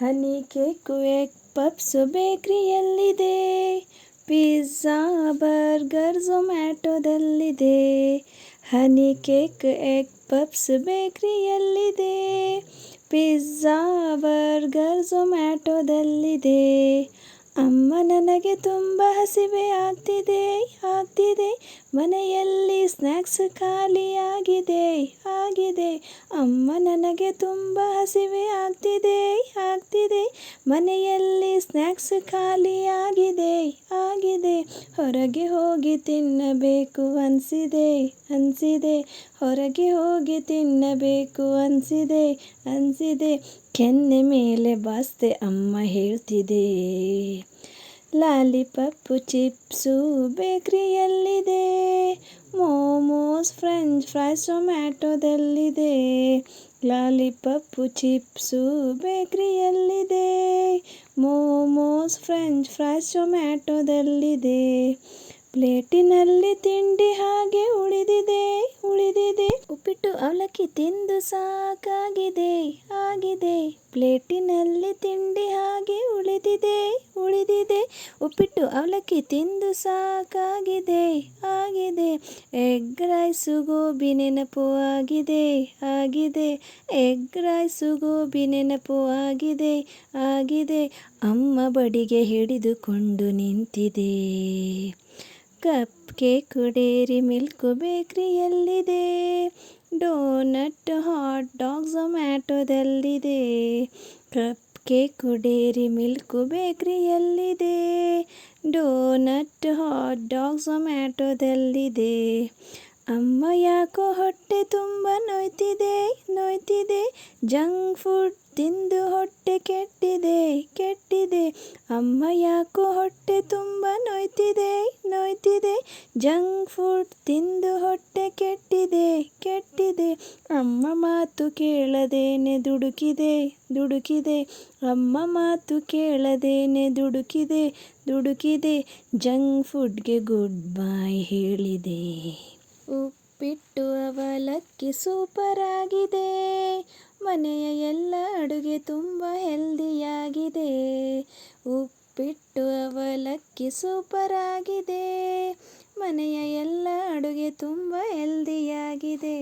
ಹನಿ cake egg puffs ಬೇಕ್ರಿಯಲ್ಲಿದೆ. Pizza, burger, ಝೊಮ್ಯಾಟೊದಲ್ಲಿದೆ. Honey cake egg puffs ಬೇಕ್ರಿಯಲ್ಲಿದೆ. ಪಿಜ್ಜಾ, ಬರ್ಗರ್, ಝೊಮ್ಯಾಟೊದಲ್ಲಿದೆ. ಅಮ್ಮ ನನಗೆ ತುಂಬ ಹಸಿವೆ ಆಗ್ತಿದೆ ಆಗ್ತಿದೆ. ಮನೆಯಲ್ಲಿ ಸ್ನ್ಯಾಕ್ಸ್ ಖಾಲಿಯಾಗಿದೆ, ಆಗಿದೆ. ಅಮ್ಮ ನನಗೆ ತುಂಬ ಹಸಿವೆ ಆಗ್ತಿದೆ. ಆಗ್ತಿದೆ ಮನೆಯಲ್ಲಿ ಸ್ನ್ಯಾಕ್ಸ್ ಖಾಲಿಯಾಗಿದೆ ಆಗಿದೆ. ಹೊರಗೆ ಹೋಗಿ ತಿನ್ನಬೇಕು ಅನಿಸಿದೆ ಅನಿಸಿದೆ. ಹೊರಗೆ ಹೋಗಿ ತಿನ್ನಬೇಕು ಅನಿಸಿದೆ ಅನಿಸಿದೆ. ಕೆನ್ನೆ ಮೇಲೆ ಬಾಸ್ತೆ ಅಮ್ಮ ಹೇಳ್ತಿದೆ. ಲಾಲಿಪಪ್ಪು ಚಿಪ್ಸು ಬೇಕ್ರಿಯಲ್ಲಿದೆ. ಮೋಮೋಸ್, ಫ್ರೆಂಚ್ ಫ್ರೈಸ್, ಟೊಮ್ಯಾಟೊದಲ್ಲಿದೆ. ಲಾಲಿಪಪ್ಪು ಚಿಪ್ಸು ಬೇಕ್ರಿಯಲ್ಲಿದೆ. ಮೋಮೋಸ್, ಫ್ರೆಂಚ್ ಫ್ರೈಸ್, ಟೊಮ್ಯಾಟೋದಲ್ಲಿದೆ. ಪ್ಲೇಟಿನಲ್ಲಿ ತಿಂಡಿ ಹಾಗೆ ಉಳಿದಿದೆ ಉಳಿದಿದೆ. ಉಪ್ಪಿಟ್ಟು ಅವಲಕ್ಕಿ ತಿಂದು ಸಾಕಾಗಿದೆ, ಆಗಿದೆ. ಪ್ಲೇಟಿನಲ್ಲಿ ತಿಂಡಿ ಹಾಗೆ ಉಳಿದಿದೆ ಉಳಿದಿದೆ. ಉಪ್ಪಿಟ್ಟು ಅವಲಕ್ಕಿ ತಿಂದು ಸಾಕಾಗಿದೆ, ಆಗಿದೆ. ಎಗ್ ರೈಸು ಗೋಬಿ ನೆನಪು ಆಗಿದೆ ಆಗಿದೆ. ಎಗ್ ರೈಸು ಗೋಬಿ ನೆನಪು ಆಗಿದೆ ಆಗಿದೆ. ಅಮ್ಮ ಬಡಿಗೆ ಹಿಡಿದುಕೊಂಡು ನಿಂತಿದೆ. ಕಪ್ ಕೇಕ್ ಡೇರಿ ಮಿಲ್ಕು ಬೇಕ್ರಿಯಲ್ಲಿದೆ ಡೋನಟ್ ಹಾಟ್ ಡಾಗ್ ಝೊಮ್ಯಾಟೊದಲ್ಲಿದೆ ಕಪ್ ಕೇಕು ಡೇರಿ ಮಿಲ್ಕು ಬೇಕ್ರಿಯಲ್ಲಿದೆ. ಡೋನಟ್ ಹಾಟ್ ಡಾಗ್ ಝೊಮ್ಯಾಟೊದಲ್ಲಿದೆ. ಅಮ್ಮ ಯಾಕೋ ಹೊಟ್ಟೆ ತುಂಬ ನೋಯ್ತಿದೆ ನೋಯ್ತಿದೆ. ಜಂಕ್ ಫುಡ್ ತಿಂದು ಹೊಟ್ಟೆ ಕೆಟ್ಟಿದೆ ಕೆಟ್ಟಿದೆ. ಅಮ್ಮ ಯಾಕೋ ಹೊಟ್ಟೆ ತುಂಬ ನೋಯ್ತಿದೆ ನೋಯ್ತಿದೆ. ಜಂಕ್ ಫುಡ್ ತಿಂದು ಹೊಟ್ಟೆ ಕೆಟ್ಟಿದೆ ಕೆಟ್ಟಿದೆ. ಅಮ್ಮ ಮಾತು ಕೇಳದೇನೆ ದುಡುಕಿದೆ ದುಡುಕಿದೆ. ಅಮ್ಮ ಮಾತು ಕೇಳದೇನೆ ದುಡುಕಿದೆ ದುಡುಕಿದೆ. ಜಂಕ್ ಫುಡ್ಗೆ ಗುಡ್ ಬೈ ಹೇಳಿದೆ. ಉಪ್ಪಿಟ್ಟು ಅವಲಕ್ಕಿ ಸೂಪರ್ ಆಗಿದೆ. ಮನೆಯ ಎಲ್ಲ ಅಡುಗೆ ತುಂಬ ಹೆಲ್ದಿಯಾಗಿದೆ. ಉಪ್ಪಿಟ್ಟು ಅವಲಕ್ಕಿ ಸೂಪರ್ ಆಗಿದೆ. ಮನೆಯ ಎಲ್ಲ ಅಡುಗೆ ತುಂಬ ಹೆಲ್ದಿಯಾಗಿದೆ